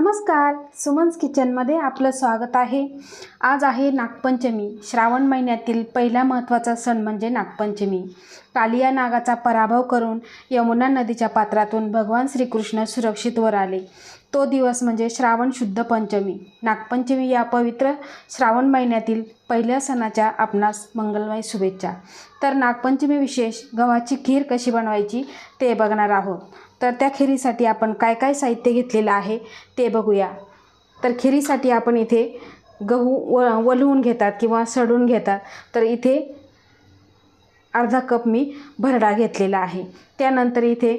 नमस्कार. सुमन्स किचनमध्ये आपलं स्वागत आहे. आज आहे नागपंचमी. श्रावण महिन्यातील पहिला महत्त्वाचा सण म्हणजे नागपंचमी. कालिया नागाचा पराभव करून यमुना नदीच्या पात्रातून भगवान श्रीकृष्ण सुरक्षित वर आले. तो दिवस म्हणजे श्रावण शुद्ध पंचमी. नागपंचमी या पवित्र श्रावण महिन्यातील पहिल्या सणाच्या आपणास मंगलमय शुभेच्छा. तर नागपंचमी विशेष गव्हाची खीर कशी बनवायची ते बघणार आहोत. तर त्या खिरीसाठी आपण काय काय साहित्य घेतलेलं आहे ते बघूया. तर खिरीसाठी आपण इथे गहू व वलवून घेतात किंवा सडून घेतात. तर इथे अर्धा कप मी भरडा घेतलेला आहे. त्यानंतर इथे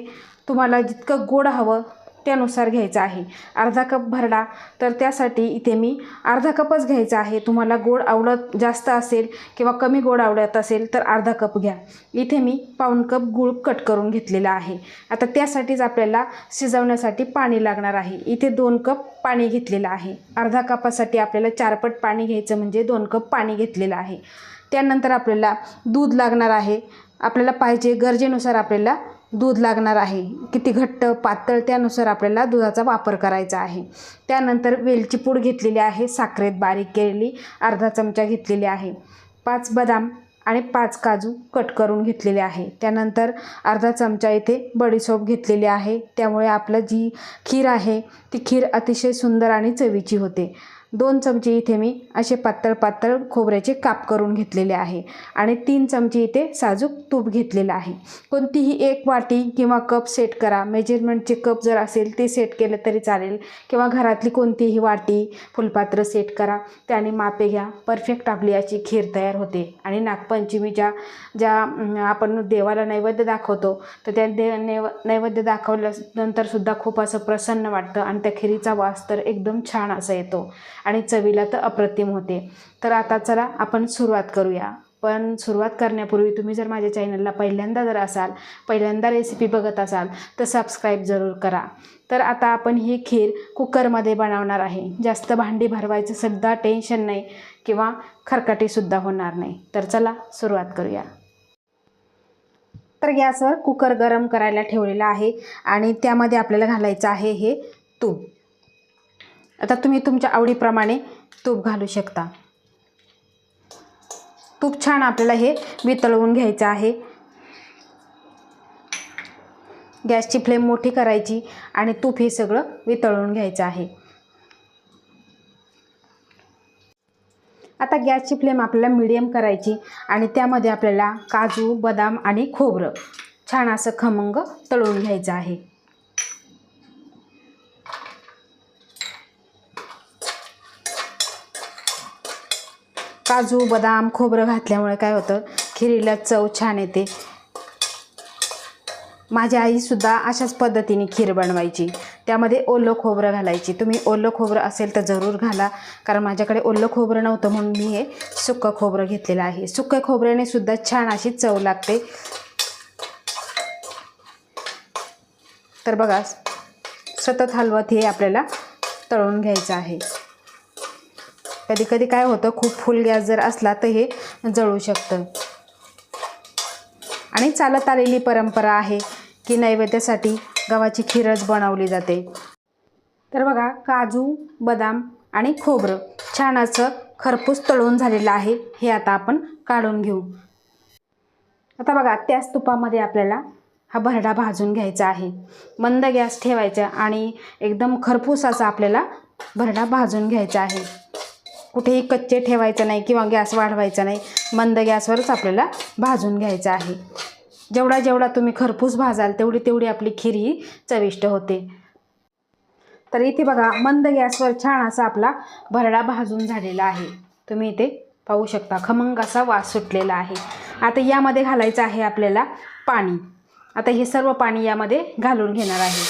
तुम्हाला जितकं गोड हवं त्यानुसार घ्यायचं आहे. अर्धा कप भरडा तर त्यासाठी इथे मी अर्धा कपच घ्यायचा आहे. तुम्हाला गोड आवडत जास्त असेल किंवा कमी गोड आवडत असेल तर अर्धा कप घ्या. इथे मी पाऊण कप गूळ कट करून घेतलेला आहे. आता त्यासाठीच आपल्याला शिजवण्यासाठी पाणी लागणार आहे. इथे दोन कप पाणी घेतलेलं आहे. अर्धा कपासाठी आपल्याला चारपट पाणी घ्यायचं म्हणजे दोन कप पाणी घेतलेलं आहे. त्यानंतर आपल्याला दूध लागणार आहे. आपल्याला पाहिजे गरजेनुसार आपल्याला दूध लागणार आहे. किती घट्ट पातळ त्यानुसार आपल्याला दुधाचा वापर करायचा आहे. त्यानंतर वेलची पूड घेतलेली आहे. साखरेत बारीक केलेली अर्धा चमचा घेतलेली आहे. पाच बदाम आणि पाच काजू कट करून घेतलेले आहे. त्यानंतर अर्धा चमचा इथे बडीसोप घेतलेली आहे. त्यामुळे आपलं जी खीर आहे ती खीर अतिशय सुंदर आणि चवीची होते. दोन चमचे इथे मी असे पातळ पातळ खोबऱ्याचे काप करून घेतलेले आहे. आणि तीन चमचे इथे साजूक तूप घेतलेलं आहे. कोणतीही एक वाटी किंवा कप सेट करा. मेजरमेंटचे कप जर असेल ते सेट केलं तरी चालेल. किंवा घरातली कोणतीही वाटी फुलपात्र सेट करा. त्याने मापे घ्या. परफेक्ट आपली याची खीर तयार होते. आणि नागपंचमीच्या ज्या आपण देवाला नैवेद्य दाखवतो तर त्या दे नैव नैवेद्य दाखवल्यानंतरसुद्धा खूप असं प्रसन्न वाटतं. आणि त्या खिरीचा वास तर एकदम छान असा येतो. आणि चवीला तर अप्रतिम होते. तर आता चला आपण सुरुवात करूया. पण सुरुवात करण्यापूर्वी तुम्ही जर माझ्या चॅनलला पहिल्यांदा जर असाल पहिल्यांदा रेसिपी बघत असाल तर सबस्क्राईब जरूर करा. तर आता आपण ही खीर कुकरमध्ये बनवणार आहे. जास्त भांडी भरवायचं सुद्धा टेन्शन नाही किंवा खरकाटीसुद्धा होणार नाही. तर चला सुरुवात करूया. तर गॅसवर कुकर गरम करायला ठेवलेला आहे आणि त्यामध्ये आपल्याला घालायचं आहे हे तूप. आता तुम्ही तुमच्या आवडीप्रमाणे तूप घालू शकता. तूप छान आपल्याला हे वितळवून घ्यायचं आहे. गॅसची फ्लेम मोठी करायची आणि तूप हे सगळं वितळवून घ्यायचं आहे. आता गॅसची फ्लेम आपल्याला मिडियम करायची आणि त्यामध्ये आपल्याला काजू बदाम आणि खोबरं छान असं खमंग तळून घ्यायचं आहे. काजू बदाम खोबरं घातल्यामुळे काय होतं? खिरीला चव छान येते. माझी आईसुद्धा अशाच पद्धतीने खीर बनवायची. त्यामध्ये ओलं खोबरं घालायची. तुम्ही ओलं खोबरं असेल तर जरूर घाला. कारण माझ्याकडे ओलं खोबरं नव्हतं म्हणून मी हे सुक्कं खोबरं घेतलेलं आहे. सुक्या खोबऱ्याने सुद्धा छान अशी चव लागते. तर बघा सतत हलवत हे आपल्याला तळून घ्यायचं आहे. कधी कधी काय होतं खूप फुल गॅस जर असला तर हे जळू शकतं. आणि चालत आलेली परंपरा आहे की नैवेद्यासाठी गव्हाची खीरच बनवली जाते. तर बघा काजू बदाम आणि खोबरं छान असं खरपूस तळून झालेलं आहे. हे आता आपण काढून घेऊ. आता बघा त्याच तुपामध्ये आपल्याला हा भरडा भाजून घ्यायचा आहे. मंद गॅस ठेवायचा आणि एकदम खरपूस असा आपल्याला भरडा भाजून घ्यायचा आहे. कुठेही कच्चे ठेवायचं नाही किंवा गॅस वाढवायचा नाही. मंद गॅसवरच आपल्याला भाजून घ्यायचं आहे. जेवढा जेवढा तुम्ही खरपूस भाजाल तेवढी तेवढी आपली खीर ही चविष्ट होते. तर इथे बघा मंद गॅसवर छान असा आपला भरडा भाजून झालेला आहे. तुम्ही इथे पाहू शकता खमंग असा वास सुटलेला आहे. आता यामध्ये घालायचं आहे आपल्याला पाणी. आता हे सर्व पाणी यामध्ये घालून घेणार आहे.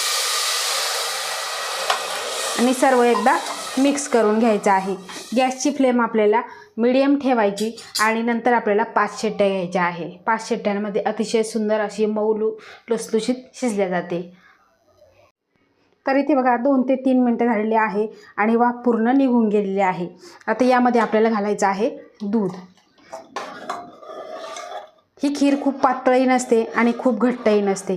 आणि सर्व एकदा मिक्स करून घ्यायचं आहे. गॅसची फ्लेम आपल्याला मिडियम ठेवायची आणि नंतर आपल्याला पाच शेट्ट्या घ्यायच्या आहे. पाच शेट्ट्यांमध्ये अतिशय सुंदर अशी मऊ लुसलुशीत शिजल्या जाते. तर इथे बघा दोन ते तीन मिनटं झालेली आहे आणि वाफ पूर्ण निघून गेलेली आहे. आता यामध्ये आपल्याला घालायचं आहे दूध. ही खीर खूप पातळही नसते आणि खूप घट्टही नसते.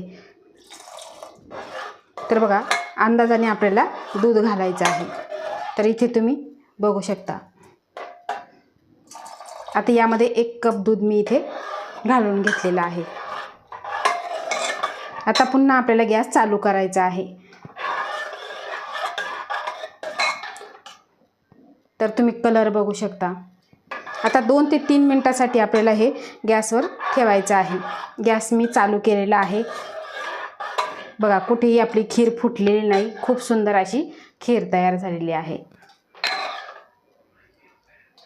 तर बघा अंदाजाने आपल्याला दूध घालायचं आहे. तर इथे तुम्ही बघू शकता. आता यामध्ये एक कप दूध मी इथे घालून घेतलेलं आहे. आता पुन्हा आपल्याला गॅस चालू करायचा आहे. तर तुम्ही कलर बघू शकता. आता दोन ते तीन मिनटासाठी आपल्याला हे गॅसवर ठेवायचं आहे. गॅस मी चालू केलेला आहे. बघा कुठेही आपली खीर फुटलेली नाही. खूप सुंदर अशी खीर तयार झालेली आहे.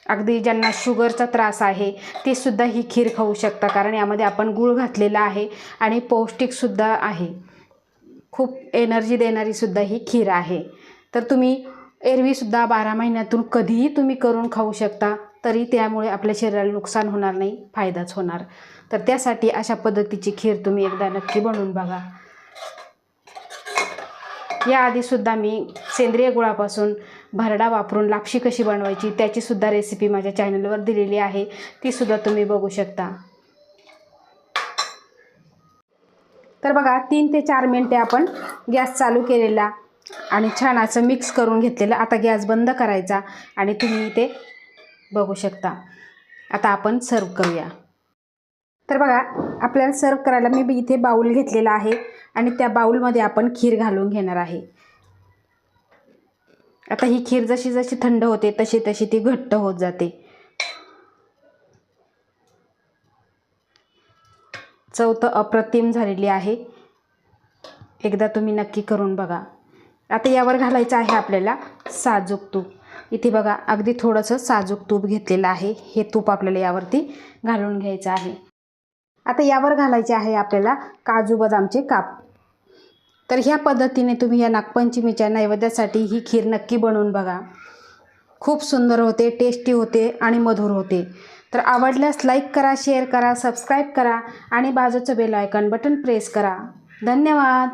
अगदी ज्यांना शुगरचा त्रास आहे ते सुद्धा ही खीर खाऊ शकता. कारण यामध्ये आपण गूळ घातलेला आहे आणि पौष्टिकसुद्धा आहे. खूप एनर्जी देणारी सुद्धा ही खीर आहे. तर तुम्ही एरवीसुद्धा बारा महिन्यातून कधीही तुम्ही करून खाऊ शकता तरी त्यामुळे आपल्या शरीराला नुकसान होणार नाही फायदाच होणार. तर त्यासाठी अशा पद्धतीची खीर तुम्ही एकदा नक्की बनवून बघा. याआधीसुद्धा मी सेंद्रिय गुळापासून भरडा वापरून लापशी कशी बनवायची त्याचीसुद्धा रेसिपी माझ्या चॅनलवर दिलेली आहे. तीसुद्धा तुम्ही बघू शकता. तर बघा तीन ते चार मिनटे आपण गॅस चालू केलेला आणि छान असं मिक्स करून घेतलेलं. आता गॅस बंद करायचा आणि तुम्ही ते बघू शकता. आता आपण सर्व करूया. तर बघा आपल्याला सर्व करायला मी बी इथे बाऊल घेतलेला आहे आणि त्या बाऊलमध्ये आपण खीर घालून घेणार आहे. आता ही खीर जशी जशी थंड होते तशी तशी ती घट्ट होत जाते. चव तर अप्रतिम झालेली आहे. एकदा तुम्ही नक्की करून बघा. आता यावर घालायचं आहे आपल्याला साजूक तूप. इथे बघा अगदी थोडंसं साजूक तूप घेतलेलं आहे. हे तूप आपल्याला यावरती घालून घ्यायचं आहे. आता यावर घालायचे आहे आपल्याला काजू बदामचे काप. तर ह्या पद्धतीने तुम्ही या नागपंचमीच्या नैवेद्यासाठी ही खीर नक्की बनवून बघा. खूप सुंदर होते टेस्टी होते आणि मधुर होते. तर आवडल्यास लाईक करा शेअर करा सबस्क्राईब करा आणि बाजूचं बेल आयकॉन बटन प्रेस करा. धन्यवाद!